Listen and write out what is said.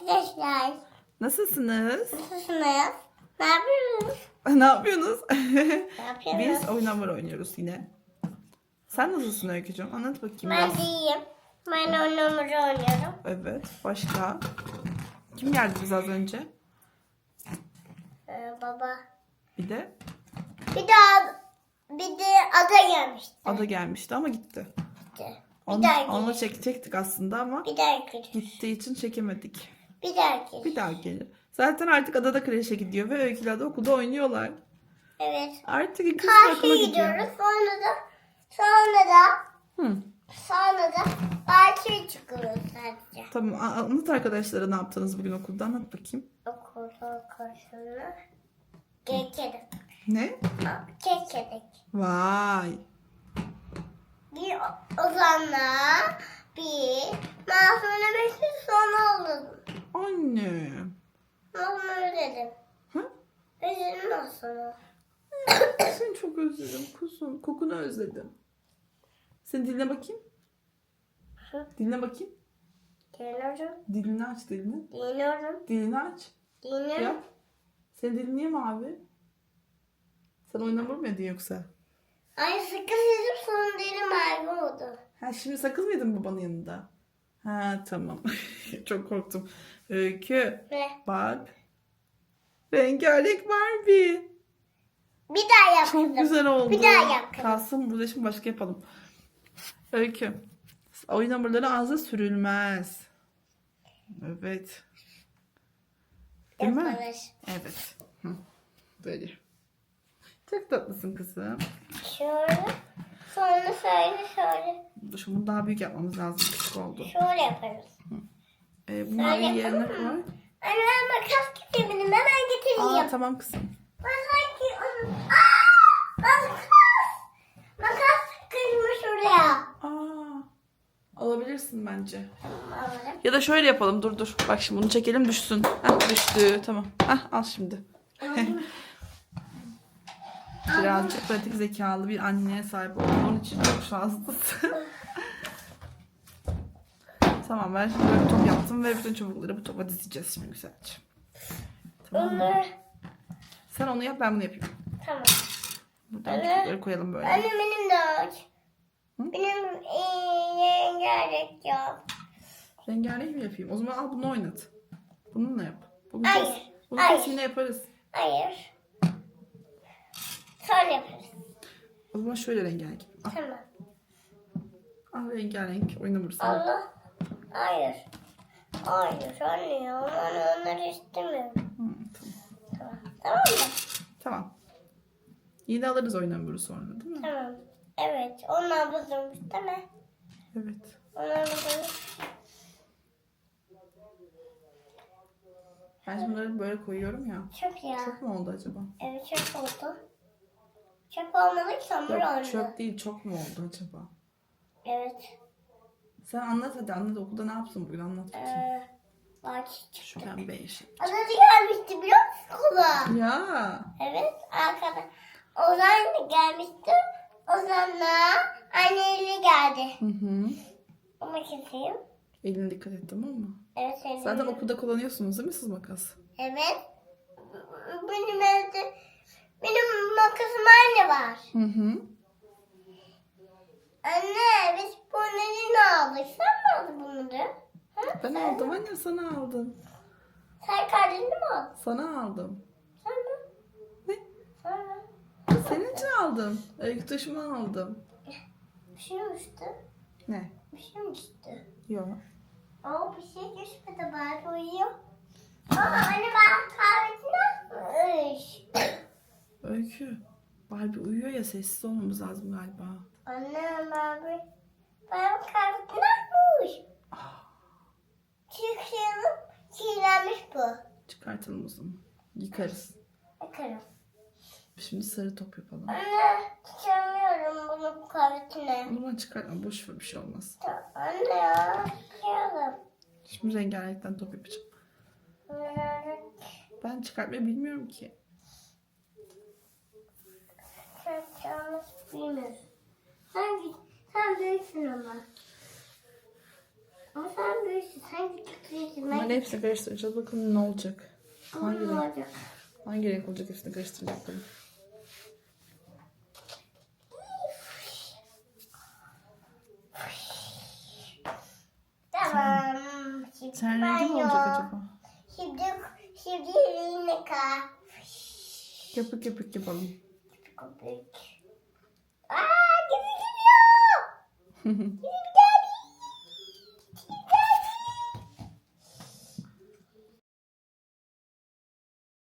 arkadaşlar. Nasılsınız? Nasılsınız? Ne yapıyorsunuz? ne yapıyorsunuz? Ne yapıyorsunuz? Biz oyun hamur oynuyoruz yine. Sen nasılsın Öykücüğüm? Anlat bakayım Ben biraz. de iyiyim. Ben oyunumu oynuyorum. Evet. Başka? Kim geldi biz az önce? Ee, baba. Bir de Bir daha bir de ada gelmişti. Ada gelmişti ama gitti. Bir Onu, daha onu çekecektik aslında ama Bir daha gittiği için çekemedik. Bir daha gelir. Bir daha gelir. Zaten artık adada kreşe gidiyor ve Öykü'yle de okulda oynuyorlar. Evet. Artık ikisi de okula Karşıya gidiyor. gidiyoruz. Sonra da sonra da Hı. sonra da bahçeye çıkıyoruz sadece. Tamam a- anlat arkadaşlara ne yaptınız bugün okulda anlat bakayım. Okulda karşına kek yedik. Ne? Kek yedik. Vay. Bir Ozan'la bir Masum'la beşi sonra oldu. Anne. Masum'u özledim. Hı? Özledim Masum'u. Seni çok özledim kuzum. Kokunu özledim. Sen dinle bakayım. Hı? Dinle bakayım. Dinliyorum. Dilini aç dilini. Dinliyorum. Dilini aç. Yap. Senin dilin niye mavi? Sen oynamur mu yoksa? Ay sıkı yedim sonra derim mavi oldu. Ha şimdi sakız mıydın babanın yanında? Ha tamam. çok korktum. Öykü. Ve Bak. Rengarenk Barbie. bir daha yap Çok güzel oldu. Bir daha yap kızım. Kalsın burada şimdi başka yapalım. Öykü. Oyun hamurları ağza sürülmez. Evet. Değil mi? Evet. Hı. Böyle. Çok tatlısın kızım. Şöyle. Sonra şöyle şöyle. Dur Şunu daha büyük yapmamız lazım. Küçük oldu. Şöyle yaparız. Ee, bunları Öyle yerine yapalım koy. mı? Anne ben makas getirmedim. Hemen getireyim. Aa tamam kızım. Ben sanki onu... Aa! Makas! Makas kırmış oraya. Aa. Alabilirsin bence. Alırım. Ya da şöyle yapalım. Dur dur. Bak şimdi bunu çekelim düşsün. Heh, düştü. Tamam. Heh, al şimdi. Birazcık pratik zekalı bir anneye sahip oldum. Onun için çok şanslısın. Tamam ben şimdi böyle bir top yaptım ve bütün çubukları bu topa dizeceğiz şimdi güzelce. Tamam mı? Onu... Sen onu yap ben bunu yapayım. Tamam. Buradan Evet. çubukları koyalım böyle. Anne benim de aç. Benim gerek yok. Rengarenk mi yapayım? O zaman al bunu oynat. Bununla yap. Bunu Hayır, kes. Bunu hayır. kes yine yaparız. Hayır. Sonra yaparız. O zaman şöyle rengarenk. Al, Tamam. al rengarenk oynamırız. Al. Allah. Hayır. Hayır anne ya. Ben onları istemiyorum. Hı, tamam. Tamam. Mı? Tamam. Yine alırız oynamıyoruz sonra değil mi? Tamam. Evet. Onlar bozulmuş değil mi? Evet. Onlar bozulmuş. Ben şimdi bunları böyle koyuyorum ya. Çöp ya. Çok mu oldu acaba? Evet çöp oldu. Çöp olmadı ki hamur Yok oldu. çöp değil çok mu oldu acaba? Evet. Sen anlat hadi anlat okulda ne yaptın bugün anlat. Ee, bahçe Şu pembe yeşil. Adı gelmişti biliyor musun kula? Ya. Evet arkada. Ozan gelmişti. Ozan'la anneyle geldi. Hı hı. Ama keseyim. Eline dikkat et tamam mı? Evet senin. Zaten okulda kullanıyorsunuz değil mi siz makas? Evet. Benim evde benim makasım anne var. Hı hı. Anne biz bunları ne aldık? Sen mi aldın bunları? Ha? Ben aldım anne sana aldım. Sen kardeşini mi aldın? Sana aldım. Sen mi? Ne? Sen mi? Senin için aldım. Öykü taşıma aldım. Bir şey düştü? Ne? Bir şey mi düştü? Yok. Aa bir şey düşmedi bari uyuyor. Aa anne ben kahvesini atmış. Öykü. Barbie uyuyor ya sessiz olmamız lazım galiba. Anne ben bir ben kahvesini atmış. Çıkışalım. Kirlenmiş bu. Çıkartalım o zaman. Yıkarız. Bakarım. Şimdi sarı top yapalım. Anne çıkamıyorum bunu kahvesine. O zaman çıkartma. Boş ver bir şey olmaz. Anne ya çıkalım. Şimdi rengarenkten top yapacağım. Ben çıkartmayı bilmiyorum ki. Çalmış bilmiyorsun. Sen, sen büyüksün ama. Ama sen küçüksün. Bunların hepsini karıştıracağız. Bakalım ne olacak. Hangi Ne renk, olacak? hangi renk olacak hepsini karıştıracak bakalım. Tamam. Şimdi Sen rengi mi banyo. olacak acaba? Şimdi, şimdi yine ka. Köpük köpük yapalım. Köpük. Aa gibi gidiyor. Gidiyor